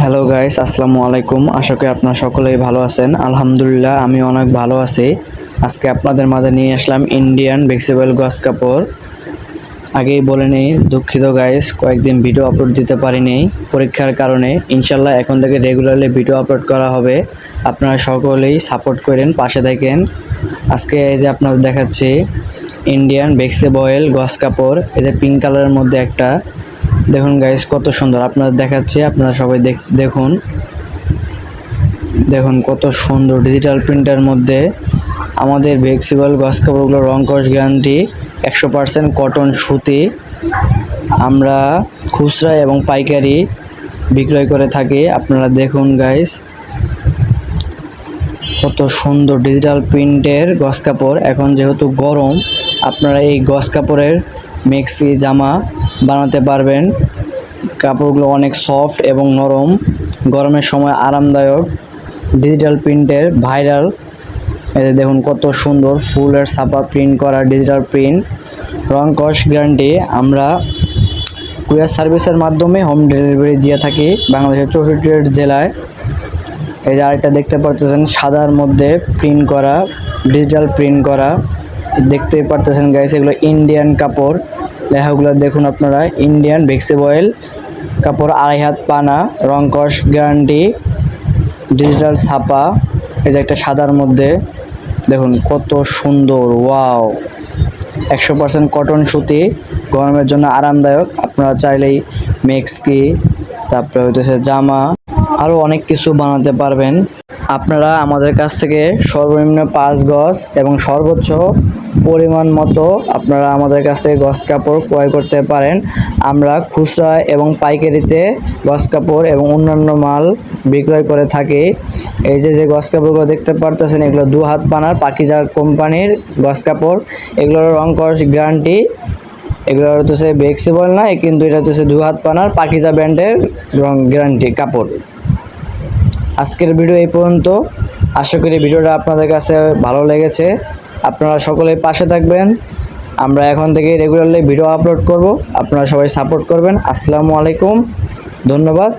Hello guys আসসালামু আলাইকুম আশা করি আপনারা সকলেই ভালো আছেন আলহামদুলিল্লাহ আমি অনেক ভালো আছি আজকে আপনাদের মাঝে নিয়ে আসলাম ইন্ডিয়ান ভেক্সিবল গস কাপড় আগেই বলে নেই দুঃখিত গাইস কয়েকদিন ভিডিও আপলোড দিতে পারিনি পরীক্ষার কারণে ইনশাল্লাহ এখন থেকে রেগুলারলি ভিডিও আপলোড করা হবে আপনারা সকলেই সাপোর্ট করেন পাশে থাকেন আজকে এই যে আপনাদের দেখাচ্ছি ইন্ডিয়ান ভেক্সিবয়েল গস কাপড় এই যে পিঙ্ক কালারের মধ্যে একটা দেখুন গাইস কত সুন্দর। আপনারা দেখাচ্ছি, আপনারা সবাই দেখ- দেখুন। দেখুন কত সুন্দর ডিজিটাল প্রিন্টের মধ্যে আমাদের ভেক্সিবল গস কাপড়গুলো রং কস গ্যারান্টি একশো পার্সেন্ট কটন সুতি। আমরা খুচরা এবং পাইকারি বিক্রয় করে থাকি। আপনারা দেখুন গাইস কত সুন্দর ডিজিটাল প্রিন্টের গস কাপড়। এখন যেহেতু গরম, আপনারা এই গস কাপড়ের মেক্সি জামা বানাতে পারবেন। কাপড়গুলো অনেক সফট এবং নরম। গরমের সময় আরামদায়ক। ডিজিটাল প্রিন্টের ভাইরাল যে দেখুন কত সুন্দর ফুলের ছাপা প্রিন্ট করা ডিজিটাল প্রিন্ট রং কস গ্যারান্টি আমরা কুরিয়ার সার্ভিসের মাধ্যমে হোম ডেলিভারি দিয়ে থাকি বাংলাদেশের চৌষট্টি জেলায়। এই যে আরেকটা দেখতে পারতেছেন, সাদার মধ্যে প্রিন্ট করা ডিজিটাল প্রিন্ট করা। দেখতে পারতেছেন গাইস এগুলো ইন্ডিয়ান কাপড়। লেখাগুলো দেখুন আপনারা। ইন্ডিয়ান ভেক্সিবয়েল কাপড় আড়াই হাত পানা রং কস গ্যারান্টি ডিজিটাল ছাপা, এই যে একটা সাদার মধ্যে, দেখুন কত সুন্দর ওয়াও একশো পার্সেন্ট কটন সুতি, গরমের জন্য আরামদায়ক, আপনারা চাইলেই মেক্সকি তারপরে হইতেছে জামা। আরও অনেক কিছু বানাতে পারবেন। আপনারা আমাদের কাছ থেকে সর্বনিম্ন পাঁচ গজ এবং সর্বোচ্চ পরিমাণ মতো আপনারা আমাদের কাছ থেকে গজ কাপড় ক্রয় করতে পারেন। আমরা খুচরা এবং পাইকারিতে গজ কাপড় এবং অন্যান্য মাল বিক্রয় করে থাকি। এই যে যে গজ কাপড়গুলো দেখতে পারতেছেন, এগুলো দু হাত পানার পাকিজার কোম্পানির গজ কাপড়। এগুলোর রং কস গ্যারান্টি। এগুলো হচ্ছে ফ্লেক্সিবল না, কিন্তু এটা হচ্ছে দু হাত পানার পাকিজা ব্র্যান্ডের রং গ্যারান্টি কাপড়। আজকের ভিডিও এই পর্যন্ত। আশা করি ভিডিওটা আপনাদের কাছে ভালো লেগেছে। আপনারা সকলে পাশে থাকবেন। আমরা এখন থেকে রেগুলারলি ভিডিও আপলোড করব। আপনারা সবাই সাপোর্ট করবেন। আসসালামু আলাইকুম। ধন্যবাদ।